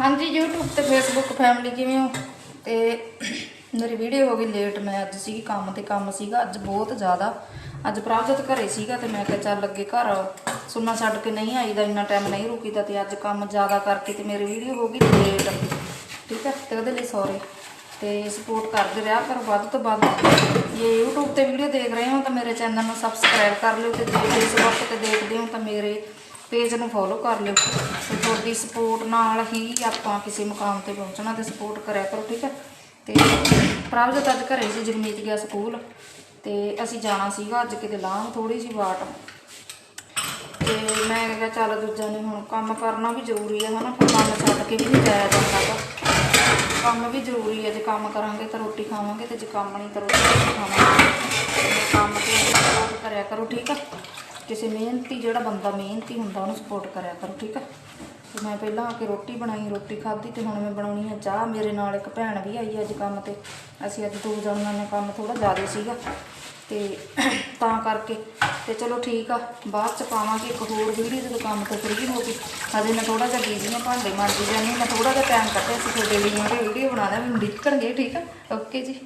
ਹਾਂਜੀ, YouTube ਤੇ Facebook family ਕਿਵੇਂ ਹੋ? ਤੇ ਮੇਰੀ ਵੀਡੀਓ ਹੋ ਗਈ ਲੇਟ ਮੈਂ ਅੱਜ ਸੀ ਕੰਮ ਤੇ ਕੰਮ ਸੀਗਾ, ਅੱਜ ਬਹੁਤ ਜ਼ਿਆਦਾ। ਅੱਜ ਪ੍ਰਾਪਤ ਘਰੇ ਸੀਗਾ ਤੇ ਮੈਂ ਕਿਹਾ ਚੱਲ ਅੱਗੇ ਘਰ ਸੁਣਨਾ ਛੱਡ ਕੇ ਨਹੀਂ ਆਈਦਾ, ਇੰਨਾ ਟਾਈਮ ਨਹੀਂ ਰੁਕੀਦਾ ਤੇ ਅੱਜ ਕੰਮ ਜ਼ਿਆਦਾ ਕਰਕੇ ਤੇ ਮੇਰੀ ਵੀਡੀਓ ਹੋ ਗਈ ਲੇਟ ਠੀਕ ਹੈ, ਤੇ ਉਹਦੇ ਲਈ ਸੌਰੀ ਤੇ ਸਪੋਰਟ ਕਰਦੇ ਰਿਹਾ ਕਰੋ, ਵੱਧ ਤੋਂ ਵੱਧ। ਜੇ YouTube ਤੇ ਵੀਡੀਓ ਦੇਖ ਰਹੇ ਹੋ ਤਾਂ ਮੇਰੇ ਚੈਨਲ ਨੂੰ ਸਬਸਕ੍ਰਾਈਬ ਕਰ ਲਿਓ ਤੇ ਜੇ Facebook ਤੇ ਦੇਖਦੇ ਹੋ ਤਾਂ ਮੇਰੇ ਪੇਜ ਨੂੰ ਫੋਲੋ ਕਰ ਲਿਓ। ਤੇ ਤੁਹਾਡੀ ਸਪੋਰਟ ਨਾਲ ਹੀ ਆਪਾਂ ਕਿਸੇ ਮੁਕਾਮ ਤੇ ਪਹੁੰਚਣਾ ਤੇ ਸਪੋਰਟ ਕਰਿਆ ਕਰੋ, ਠੀਕ ਹੈ? ਤੇ ਪ੍ਰਭਜੋਤ ਅੱਜ ਘਰੇ ਸੀ, ਜਗਮੀਤ ਗਿਆ ਸਕੂਲ। ਤੇ ਅਸੀਂ ਜਾਣਾ ਸੀਗਾ ਅੱਜ ਕਿਤੇ ਲਾਂਘ ਥੋੜੀ ਜਿਹੀ ਬਾਟ ਤੇ ਮੈਂ ਕਿਹਾ ਚੱਲ ਦੂਜਾ ਨੇ ਹੁਣ ਕੰਮ ਕਰਨਾ ਵੀ ਜ਼ਰੂਰੀ ਹੈ, ਹਨਾ? ਫਿਰ ਕੰਮ ਛੱਡ ਕੇ ਵੀ ਨਹੀਂ ਜਾਇਆ ਜਾਂਦਾ ਗਾ। ਕੰਮ ਵੀ ਜ਼ਰੂਰੀ ਹੈ, ਜੇ ਕੰਮ ਕਰਾਂਗੇ ਤਾਂ ਰੋਟੀ ਖਾਵਾਂਗੇ ਤੇ ਜੇ ਕੰਮ ਨਹੀਂ ਤਾਂ ਰੋਟੀ ਖਾਵਾਂਗੇ। ਕੰਮ ਤੇ ਕਰਿਆ ਕਰੋ, ਠੀਕ ਆ ਕਿਸੇ ਮਿਹਨਤੀ, ਜਿਹੜਾ ਬੰਦਾ ਮਿਹਨਤੀ ਹੁੰਦਾ, ਉਹਨੂੰ ਸਪੋਰਟ ਕਰਿਆ ਕਰੋ, ਠੀਕ ਆ? ਤੇ ਮੈਂ ਪਹਿਲਾਂ ਆ ਕੇ ਰੋਟੀ ਬਣਾਈ, ਰੋਟੀ ਖਾਧੀ ਤੇ ਹੁਣ ਮੈਂ ਬਣਾਉਣੀ ਆ ਚਾਹ। ਮੇਰੇ ਨਾਲ ਇੱਕ ਭੈਣ ਵੀ ਆਈ ਅੱਜ ਕੰਮ ਤੇ। ਅਸੀਂ ਅੱਜ ਦੋ ਜਣਾਂ ਨੇ ਕੰਮ ਥੋੜਾ ਜ਼ਿਆਦਾ ਸੀਗਾ। ਤੇ ਤਾਂ ਕਰਕੇ, ਤੇ ਚਲੋ ਠੀਕ ਆ, ਬਾਅਦ ਚ ਪਾਵਾਂਗੇ ਇੱਕ ਹੋਰ ਵੀਡੀਓ ਜਦੋਂ ਕੰਮ ਤੋਂ ਫ੍ਰੀ ਹੋ ਕੇ ਹਜੇ ਮੈਂ ਥੋੜਾ ਜਿਹਾ ਬਿਜ਼ੀ ਹਾਂ ਭਾਂਡੇ ਮਾਂਜੀ ਜਾਂਦੀ ਮੈਂ ਥੋੜਾ ਜਿਹਾ ਟਾਈਮ ਕੱਢਿਆ ਸੀ, ਤੁਹਾਡੇ ਲਈ ਮੈਂ ਵੀਡੀਓ ਬਣਾ ਦਾਂ ਮੈਨੂੰ ਦਿੱਕਣਗੇ, ਠੀਕ ਆ? ਓਕੇ ਜੀ।